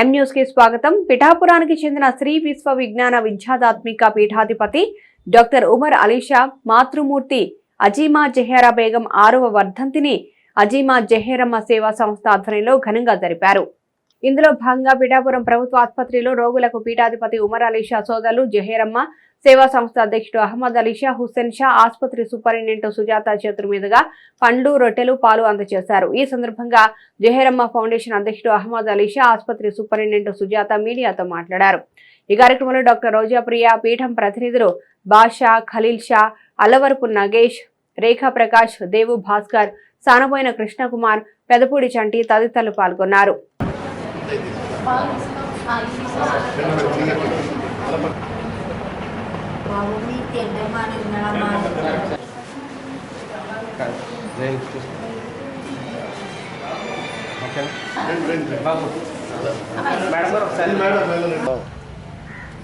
ఎం న్యూస్కి స్వాగతం. పిఠాపురానికి చెందిన శ్రీ విశ్వ విజ్ఞాన విద్యాదాత్మిక పీఠాధిపతి డాక్టర్ ఉమర్ అలీషా మాతృమూర్తి అజీమా జహేరా బేగం ఆరవ వర్ధంతిని అజీమా జహేరమ్మ సేవా సంస్థ ఆధ్వర్యంలో ఘనంగా జరిపారు. ఇందులో భాగంగా పిఠాపురం ప్రభుత్వ ఆసుపత్రిలో రోగులకు పీఠాధిపతి ఉమర్ అలీషా సోదరులు జహేరమ్మ సేవా సంస్థ అధ్యక్షుడు అహ్మద్ అలీషా హుస్సేన్ షా ఆసుపత్రి సూపరింటెండెంట్ సుజాత చేతుల మీదుగా పండ్లు రొట్టెలు పాలు అందజేశారు ఈ సందర్భంగా జహేరమ్మ ఫౌండేషన్ అధ్యక్షుడు అహ్మద్ అలీషా ఆసుపత్రి సూపరింటెండెంట్ సుజాత మీడియాతో మాట్లాడారు. ఈ కార్యక్రమంలో డాక్టర్ రోజా ప్రియ పీఠం ప్రతినిధులు బాషా ఖలీల్ షా అల్లవరపు నగేష్ రేఖా ప్రకాష్ దేవు భాస్కర్ సానబోయిన కృష్ణకుమార్ పెదపూడి చంటి తదితరులు పాల్గొన్నారు.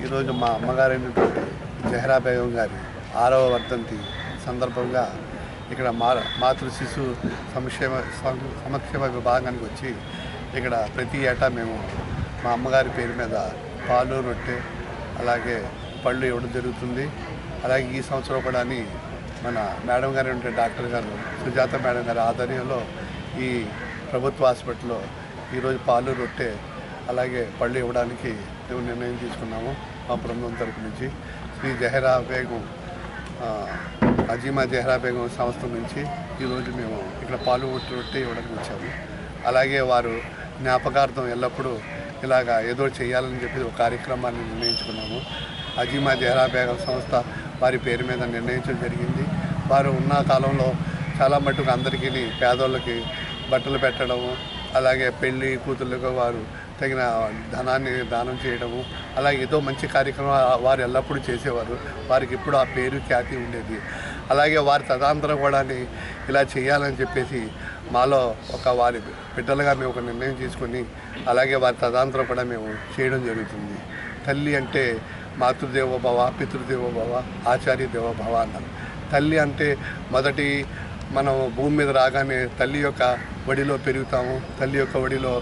ఈరోజు మా అమ్మగారైనటువంటి జహరా బేగం గారి ఆరవ వర్ధంతి సందర్భంగా ఇక్కడ మా మాతృ శిశు సంక్షేమ సం- సంక్షేమ విభాగానికి వచ్చి ఇక్కడ ప్రతి ఏటా మేము మా అమ్మగారి పేరు మీద పాలు రొట్టె అలాగే పళ్ళు ఇవ్వడం జరుగుతుంది. అలాగే ఈ సంవత్సరం కూడా అని మన మేడం గారు ఉంటే డాక్టర్ గారు సుజాత మేడం గారి ఆధ్వర్యంలో ఈ ప్రభుత్వ హాస్పిటల్లో ఈరోజు పాలు రొట్టె అలాగే పళ్ళు ఇవ్వడానికి మేము నిర్ణయం తీసుకున్నాము మా బృందం తరపు నుంచి. శ్రీ జహరా బేగం అజీమా జహరా బేగం సంస్థ నుంచి ఈరోజు మేము ఇక్కడ పాలు రొట్టె రొట్టె ఇవ్వడానికి వచ్చాము. అలాగే వారు జ్ఞాపకార్థం ఎల్లప్పుడూ ఇలాగా ఏదో చేయాలని చెప్పి ఒక కార్యక్రమాన్ని నిర్ణయించుకున్నాము. అజీమా జహరా బేగం సంస్థ వారి పేరు మీద నిర్ణయించడం జరిగింది. వారు ఉన్న కాలంలో చాలా మటుకు అందరికీ పేదోళ్ళకి బట్టలు పెట్టడము అలాగే పెళ్ళి కూతుళ్ళకు వారు తగిన ధనాన్ని దానం చేయడము అలాగే ఏదో మంచి కార్యక్రమం వారు ఎల్లప్పుడూ చేసేవారు. వారికి ఇప్పుడు ఆ పేరు ఖ్యాతి ఉండేది. అలాగే వారి తదాంతరం కూడా ఇలా చేయాలని చెప్పేసి మాలో ఒక వారి బిడ్డలుగా మేము ఒక నిర్ణయం తీసుకొని అలాగే వారి తదాంతరం కూడా మేము చేయడం జరుగుతుంది. తల్లి అంటే మాతృదేవో భవ పితృదేవో భవ ఆచార్య దేవో భవ అన్నారు. తల్లి అంటే మొదటి మనం భూమి మీద రాగానే తల్లి యొక్క వడిలో పెరుగుతాము తల్లి యొక్క వడిలో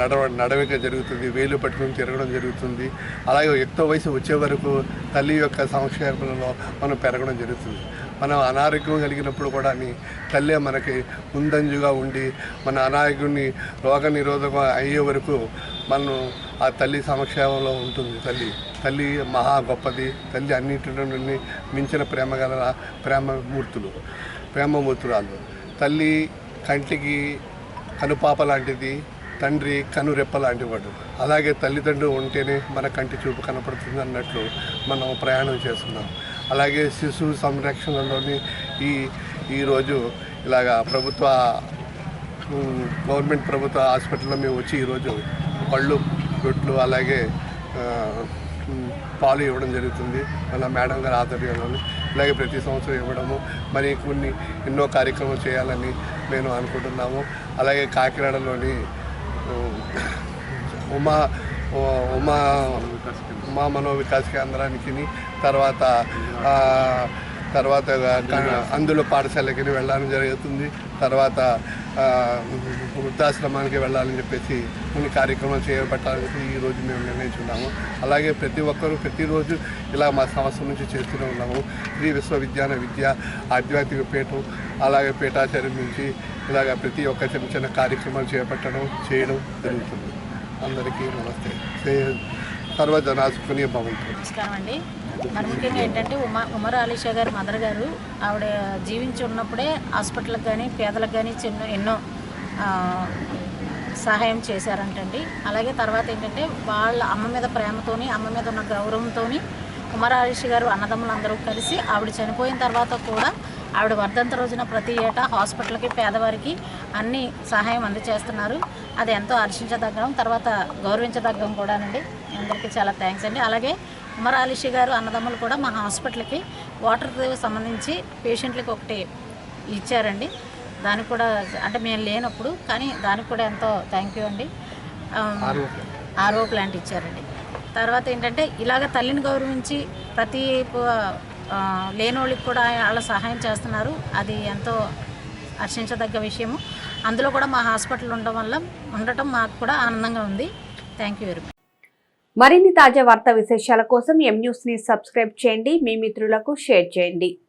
నడవ నడవిక జరుగుతుంది వేలు పట్టుకుని తిరగడం జరుగుతుంది. అలాగే ఎక్కువ వయసు వచ్చే వరకు తల్లి యొక్క సంక్షేమంలో మనం పెరగడం జరుగుతుంది. మనం అనారోగ్యం కలిగినప్పుడు కూడా తల్లి మనకి ముందంజుగా ఉండి మన అనారోగ్యాన్ని రోగ నిరోధకం అయ్యే వరకు మనం ఆ తల్లి సమక్షేమంలో ఉంటుంది. తల్లి తల్లి మహా గొప్పది. తల్లి అన్నింటి నుండి మించిన ప్రేమ గల ప్రేమమూర్తులు ప్రేమమూర్తురాలు. తల్లి కంటికి కనుపాప లాంటిది తండ్రి కనురెప్ప లాంటివాడు. అలాగే తల్లిదండ్రులు ఉంటేనే మన కంటి చూపు కనపడుతుంది అన్నట్లు మనం ప్రయాణం చేస్తున్నాం. అలాగే శిశు సంరక్షణలోని ఈ ఈరోజు ఇలాగా ప్రభుత్వ గవర్నమెంట్ ప్రభుత్వ హాస్పిటల్లో మేము వచ్చి ఈరోజు పళ్ళు రొట్లు అలాగే పాలు ఇవ్వడం జరుగుతుంది. మన మేడం గారి ఆధ్వర్యంలోని. ఇలాగే ప్రతి సంవత్సరం ఇవ్వడము. మరి కొన్ని ఎన్నో కార్యక్రమం చేయాలని నేను అనుకుంటున్నాము. అలాగే కాకినాడలోని ఉమా ఉమా ఉమా ఉమా వికాస్ కేంద్రానికి తర్వాత తర్వాత అందులో పాఠశాలకి వెళ్ళడం జరుగుతుంది. తర్వాత వృద్ధాశ్రమానికి వెళ్ళాలని చెప్పేసి కొన్ని కార్యక్రమాలు చేపట్టాలని ఈరోజు మేము నిర్ణయించున్నాము అలాగే ప్రతి ఒక్కరూ ప్రతిరోజు ఇలా మా సంస్థ నుంచి చేస్తూనే ఉన్నాము. శ్రీ విశ్వవిద్యాన విద్య ఆధ్యాత్మిక పీఠం అలాగే పీఠాచార్యం నుంచి ఇలాగ ప్రతి ఒక్క చిన్న చిన్న కార్యక్రమాలు చేపట్టడం చేయడం జరుగుతుంది. అందరికీ నమస్తే. శ్రీ- భవంతు. నమస్కారం అండి. మరి ముఖ్యంగా ఏంటంటే ఉమా ఉమర్ అలీషా గారి మదర్ గారు ఆవిడ జీవించి ఉన్నప్పుడే హాస్పిటల్కి కానీ పేదలకు కానీ చిన్న ఎన్నో సహాయం చేశారంటండి. అలాగే తర్వాత ఏంటంటే వాళ్ళ అమ్మ మీద ప్రేమతోని అమ్మ మీద ఉన్న గౌరవంతోని ఉమర్ అలీష్ గారు అన్నదమ్ములందరూ కలిసి ఆవిడ చనిపోయిన తర్వాత కూడా ఆవిడ వర్ధంత రోజున ప్రతి ఏటా హాస్పిటల్కి పేదవారికి అన్ని సహాయం అందజేస్తున్నారు అది ఎంతో హర్షించదగ్గం తర్వాత గౌరవించదగ్గం కూడానండి. అందరికీ చాలా థ్యాంక్స్ అండి. అలాగే ఉమర్ అలీషి గారు అన్నదమ్ములు కూడా మా హాస్పిటల్కి వాటర్కి సంబంధించి పేషెంట్లకి ఒకటి ఇచ్చారండి. దానికి కూడా అంటే మేము లేనప్పుడు కానీ దానికి కూడా ఎంతో థ్యాంక్ యూ అండి. RO plant. ఇచ్చారండి. తర్వాత ఏంటంటే ఇలాగ తల్లిని గౌరవించి ప్రతి లేనోళ్ళకి కూడా వాళ్ళ సహాయం చేస్తున్నారు. అది ఎంతో హర్షించదగ్గ విషయము. అందులో కూడా మా హాస్పిటల్ ఉండడం వల్ల ఉండటం మాకు కూడా ఆనందంగా ఉంది. థ్యాంక్ యూ వెరీ మచ్ మరిన్ని తాజా వార్తా విశేషాల కోసం ఎం న్యూస్ని సబ్స్క్రైబ్ చేయండి. మీ మిత్రులకు షేర్ చేయండి.